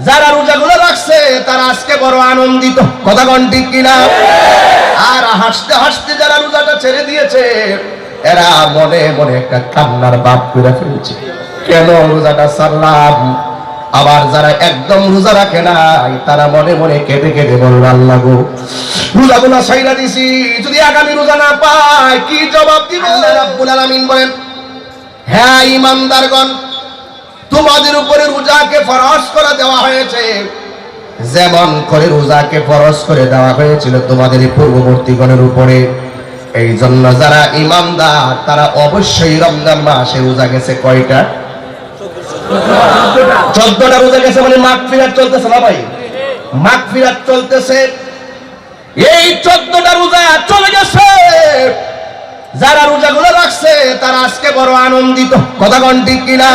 যারা রোজাগুলো রাখছে তারা আজকে বড় আনন্দিত। কথা কন ঠিক কিনা? আর হাসতে হাসতে যারা রোজাটা ছেড়ে দিয়েছে এরা মনে মনে একটা কান্নার বাপ করে ফেলছে। কেন রোজাটা সারলাম আবার যারা একদম রোজা রাখে নাই তারা মনে মনে কেঁদে কেঁদে বলল আল্লাহ গো রোজাগুলো সাইরা দিছি। যদি আগামী রোজা না পায় কি জবাব দিব? আল্লাহ রাব্বুল আলামিন বলেন হ্যাঁ ইমানদারগণ তোমাদের উপরে রোজাকে ফরজ করে দেওয়া হয়েছে। যেমন করে রোজাকে ফরজ করে দেওয়া হয়েছিল তোমাদের এই পূর্ববর্তীগণের উপরে। এই জন্য যারা ইমানদার, তারা অবশ্যই রমজান মাসে রোজা গেছে কয়টা? চোদ্দটা রোজা গেছে মানে মাঘ ফিরাত চলতেছে না ভাই? মাঘ ফিরাত চলতেছে। এই চোদ্দটা রোজা চলে গেছে। যারা রোজাগুলো রাখছে, তারা আজকে বড় আনন্দিত। কথা ঠিক কিনা?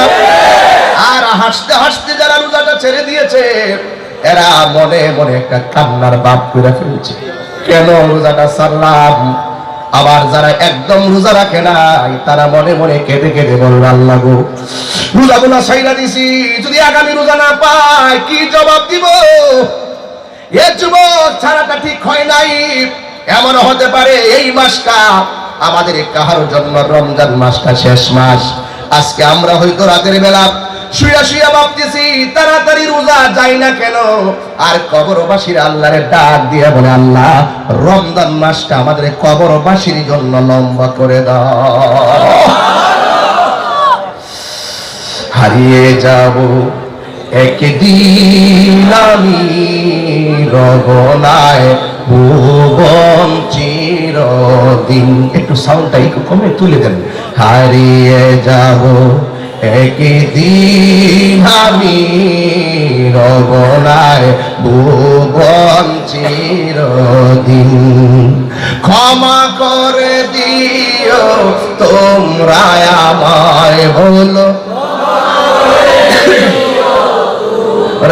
আর হাসতে হাসতে যারা রোজাটা ছেড়ে দিয়েছে, এরা মনে মনে একটা কান্নার বাপ করে ফেলছে। কেন রোজাটা সারলাম? আবার যারা একদম রোজা রাখে নাই, তারা মনে মনে কেঁদে কেঁদে বলল আল্লাহ গো, রোজাগুলো সাইরা দিছি। যদি আগামী রোজা না পায় কি জবাব দিব? এ যুবক, ছাড়াটা ঠিক হয় নাই। এমন হতে পারে এই মাসটা আমাদের কাহার জন্য রমজান মাসটা শেষ মাস। আজকে আমরা হয়তো রাতের বেলা শুয়া ভাবতেছি, তাড়াতাড়ি রোজা যাই না কেন? আর ডাক দিয়ে মাসটা আমাদের জন্য লম্বা করে হারিয়ে যাব, একদিন আমি রগনায় ভুবন একটু সাউন্ডটা একটু কমে, তুলে দেন। হারিয়ে যাব একদিন আমি রগনায় ভুবন চিরদিন। ক্ষমা করে দিও, তোমরা আমায় বলো।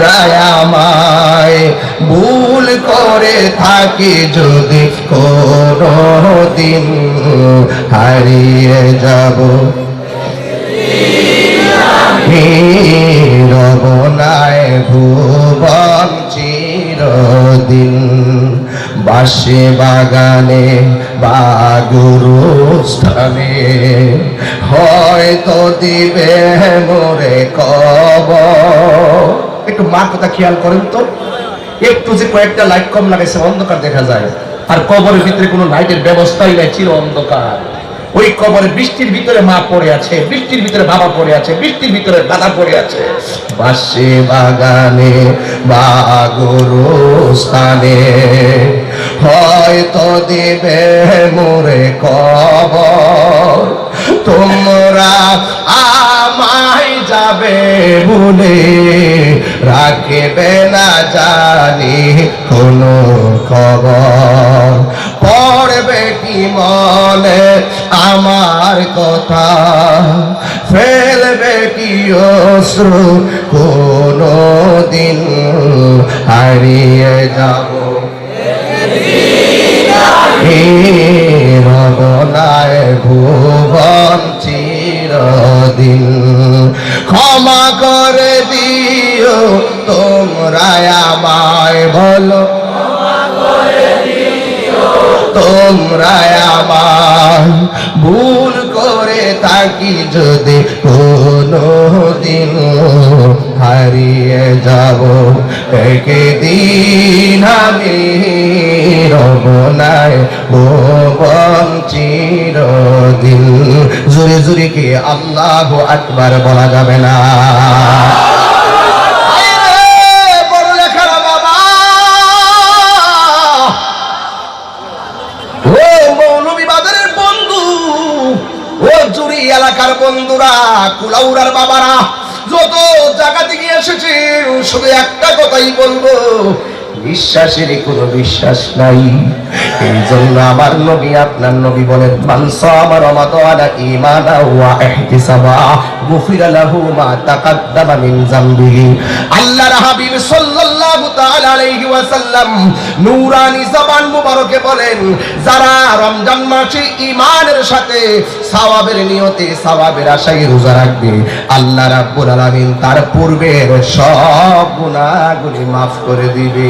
রায়ামায় ভুল করে থাকি যদি কোনো দিন হারিয়ে যাব। রবনায় ভুবন চিরদিন। বাসে বাগানে বা গুরুস্থানে, হয়তো দিবে মোরে কব একটু মার কথা খেয়াল করেন তো। একটু যে কয়েকটা লাইট কম লাগাইছে অন্ধকার দেখা যায়। আর কবরের ভিতরে কোনো লাইটের ব্যবস্থাই নাই, চির অন্ধকার। ওই কবরে বৃষ্টির ভিতরে মা পড়ে আছে, বৃষ্টির ভিতরে বাবা পড়ে আছে, বৃষ্টির ভিতরে দাদা পড়ে আছে। বাসে বাগানে বা গরু স্থানে, হয়তো দিবে মোরে কবর। তোমরা আমায় যাবে ভুলে রাখবে না জানি কোনো খবর। আমার কথা ফেলবে কি অশ্রু? কোনো দিন হারিয়ে যাব। রবনায় ভুবন চিরদিন ক্ষমা করে দিও, তোমরা আমায় বলো। তোমরা আমার ভুল করে তাকি যদি কোনো দিন হারিয়ে যাব। একদিন আমি রবনায় ভুবন চিরদিন। জুড়ে জুড়ে কি আল্লাহ আকবার বলা যাবে না। কুলাউড়ার বাবারা যত জায়গাতে গিয়ে এসেছে শুধু একটা কথাই বলব বিশ্বাসের কোনো বিশ্বাস নাই। এই জন্য আমার নবী, আপনার নবী বলেন মানস আমার রমাদান ঈমানা ওয়া ইহতিসাবা গুফিরা লাহু মা তাকাদ্দামা মিন যামবিহি আল্লাহর হাবিব সাল্লাল্লাহু তাআলা আলাইহি ওয়াসাল্লাম নূরানি জবান মুবারকে বলেন, যারা রমজান মাসে ঈমানের সাথে সওয়াবের নিয়তে সওয়াবের আশায় রোজা রাখবে, আল্লাহ রাব্বুল আলামিন তার পূর্বের সব গুনাহগুলি মাফ করে দিবে।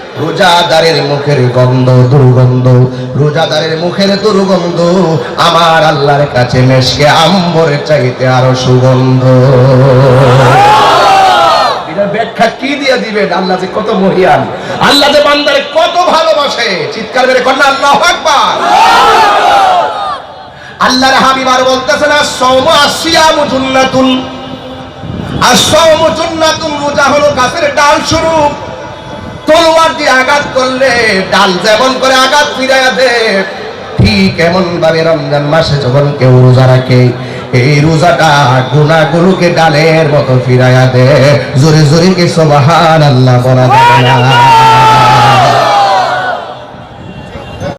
রোজাদারের মুখের গন্ধ, দুর্গন্ধ, রোজাদারের মুখের দুর্গন্ধ, আমার আল্লাহর কাছে মেশকে আম্বরের চাইতে আরও সুগন্ধ। ব্যাখ্যা কি দিয়ে দিবেন? আল্লাহ যে কত আল্লাহ কত ভালোবাসে। চিৎকার আল্লাহর আর জুন্নাতুন। আসসামু জুন্নাতুন রোজা হলো গাছের ডাল স্বরূপ। তলোয়ার দিয়ে আঘাত করলে, ডাল যেমন করে আঘাত ফিরাইয়া দে, ঠিক এমন ভাবে রমজান মাসে যখন কেউ রোজা রাখে, এই রোজাটা গুনাহগুলোকে ডালের মতো ফিরাইয়া দে। জোরে জোরে কে সবাহান আল্লাহ বলা যাবে না।